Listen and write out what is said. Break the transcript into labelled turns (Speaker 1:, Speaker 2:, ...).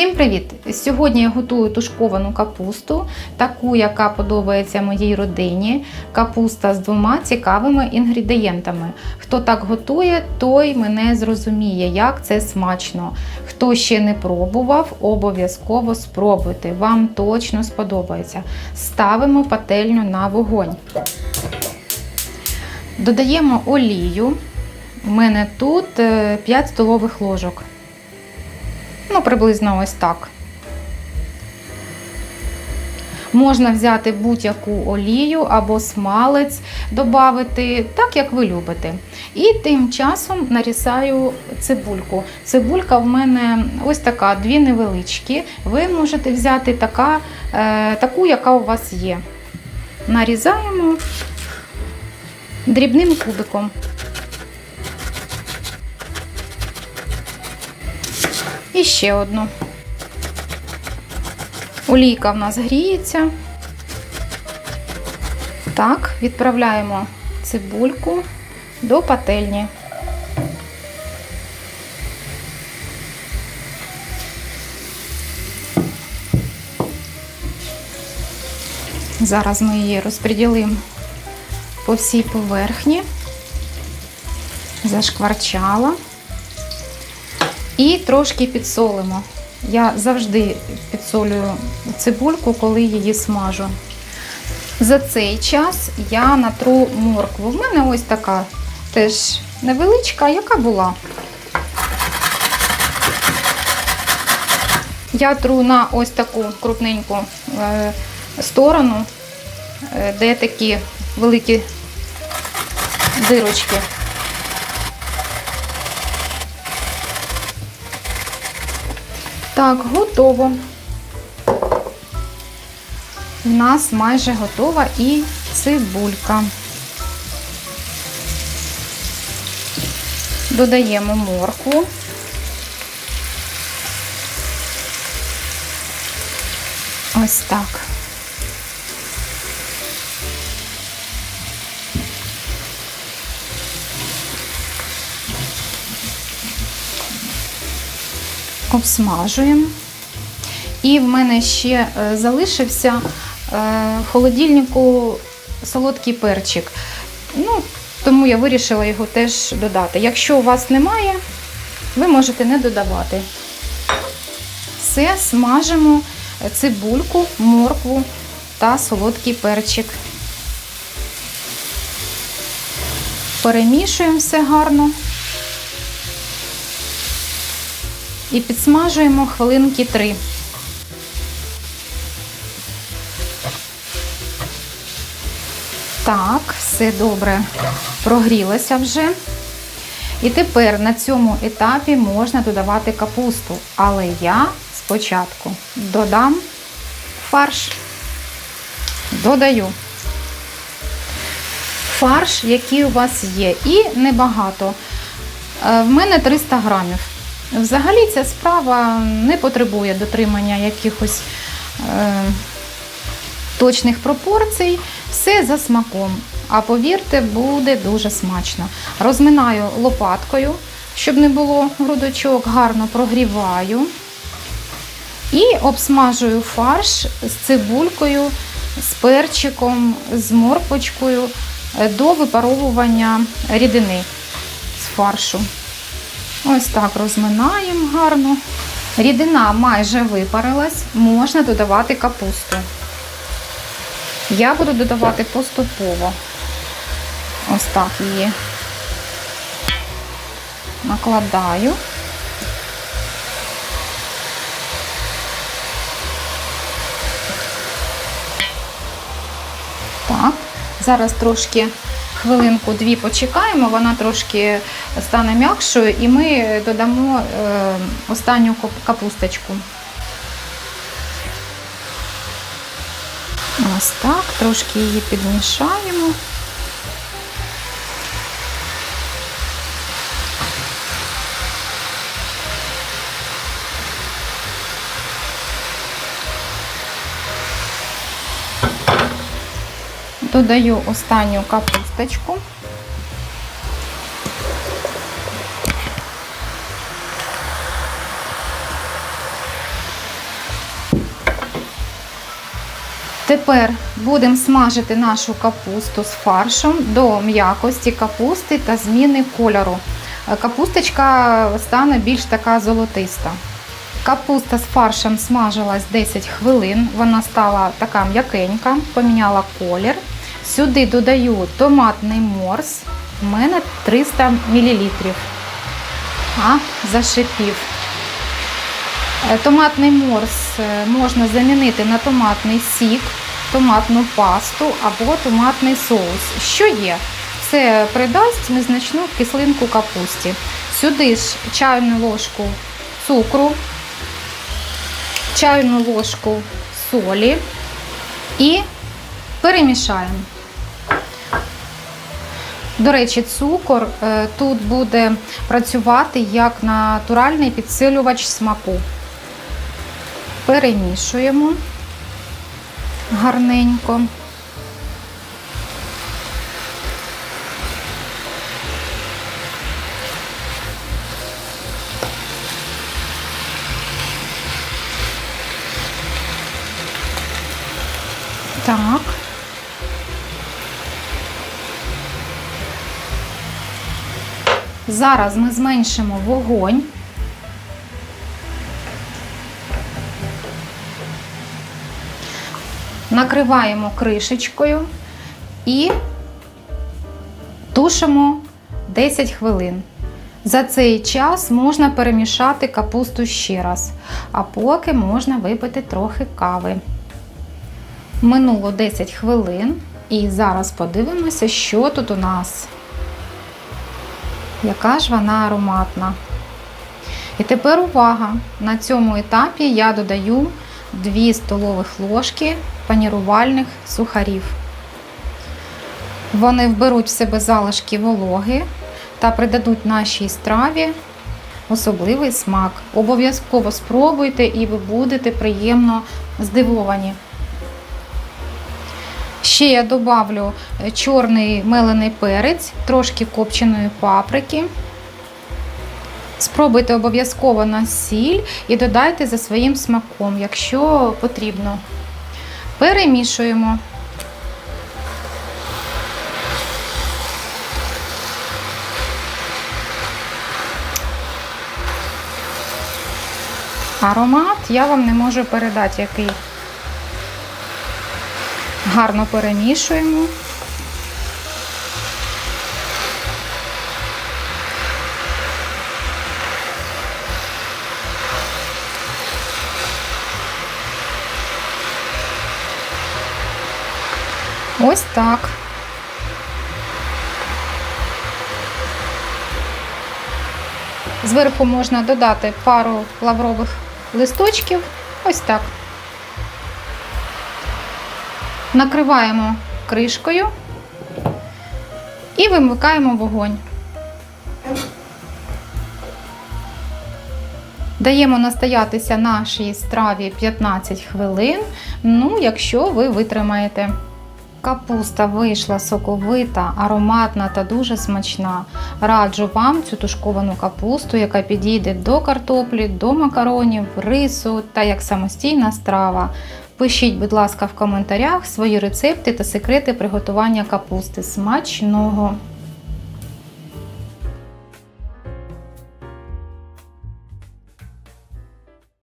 Speaker 1: Всім привіт! Сьогодні я готую тушковану капусту, таку, яка подобається моїй родині. Капуста з двома цікавими інгредієнтами. Хто так готує, той мене зрозуміє, як це смачно. Хто ще не пробував, обов'язково спробуйте. Вам точно сподобається. Ставимо пательню на вогонь. Додаємо олію. У мене тут е, 5 столових ложок. Ну, приблизно ось так. Можна взяти будь-яку олію або смалець, додати, так як ви любите. І тим часом нарізаю цибульку. Цибулька в мене ось така, дві невеличкі. Ви можете взяти така, е, таку, яка у вас є. Нарізаємо дрібним кубиком. І ще одну. Олійка в нас гріється. Так, відправляємо цибульку до пательні. Зараз ми її розподілимо по всій поверхні, зашкварчала. І трошки підсолимо. Я завжди підсолюю цибульку, коли її смажу. За цей час я натру моркву. В мене ось така теж невеличка, яка була. Я тру на ось таку крупненьку е, сторону, е, де такі великі дирочки. Так, готово. У нас майже готова і цибулька. Додаємо моркву. Ось так. Обсмажуємо. І в мене ще е, залишився е, в холодильнику солодкий перчик. Ну, Тому я вирішила його теж додати. Якщо у вас немає, ви можете не додавати. Все, смажимо цибульку, моркву та солодкий перчик. Перемішуємо все гарно. І підсмажуємо хвилинки 3. Так, все добре прогрілося вже. І тепер на цьому етапі можна додавати капусту, але я спочатку додам фарш. Додаю фарш, який у вас є, і небагато. Е, в мене 300 грамів. Взагалі ця справа не потребує дотримання якихось е, точних пропорцій, все за смаком. А повірте, буде дуже смачно. Розминаю лопаткою, щоб не було грудочок, гарно прогріваю і обсмажую фарш з цибулькою, з перчиком, з морпочкою е, до випаровування рідини з фаршу. Ось так розминаємо гарно. Рідина майже випарилась, можна додавати капусту. Я буду додавати поступово. Ось так її накладаю. Так, зараз трошки хвилинку-дві почекаємо, вона трошки стане м'якшою, і ми додамо е, останню капусточку. Ось так, трошки її підмішаємо. додаю останню капусточку. Тепер будемо смажити нашу капусту з фаршем до м'якості капусти та зміни кольору. Е, капусточка стане більш така золотиста. Капуста з фаршем смажилась 10 хвилин, вона стала така м'якенька, поміняла колір. Сюди додаю томатний морс, у мене 300 мл. А, зашипів. Е, Томатний морс е, можна замінити на томатний сік, томатну пасту або томатний соус. Що є? Це придасть незначну кислинку капусті. Сюди ж чайну ложку цукру, чайну ложку солі і перемішаємо. До речі, цукор е, тут буде працювати як натуральний підсилювач смаку. Перемішуємо гарненько. Так. Зараз ми зменшимо вогонь. Накриваємо кришечкою і тушимо 10 хвилин. За цей час можна перемішати капусту ще раз, а поки можна випити трохи кави. Минуло 10 хвилин, і зараз подивимося, що тут у нас. Яка ж вона ароматна. І тепер увага! На цьому етапі я додаю 2 столових ложки панірувальних сухарів. Вони вберуть в себе залишки вологи та придадуть нашій страві особливий смак. Обов'язково спробуйте і ви будете приємно здивовані. Ще я добавлю е, чорний мелений перець, трошки копченої паприки. Спробуйте обов'язково на сіль і додайте за своїм смаком, якщо потрібно. Перемішуємо. Аромат я вам не можу передати, який. Гарно перемішуємо. Ось так. Зверху можна додати пару лаврових листочків. Ось так. Накриваємо кришкою і вимикаємо вогонь. Даємо настоятися нашій страві 15 хвилин, ну, якщо ви витримаєте. Капуста вийшла соковита, ароматна та дуже смачна. Раджу вам цю тушковану капусту, яка підійде до картоплі, до макаронів, рису та як самостійна страва. Пишіть, будь ласка, в коментарях свої рецепти та секрети приготування капусти. Смачного!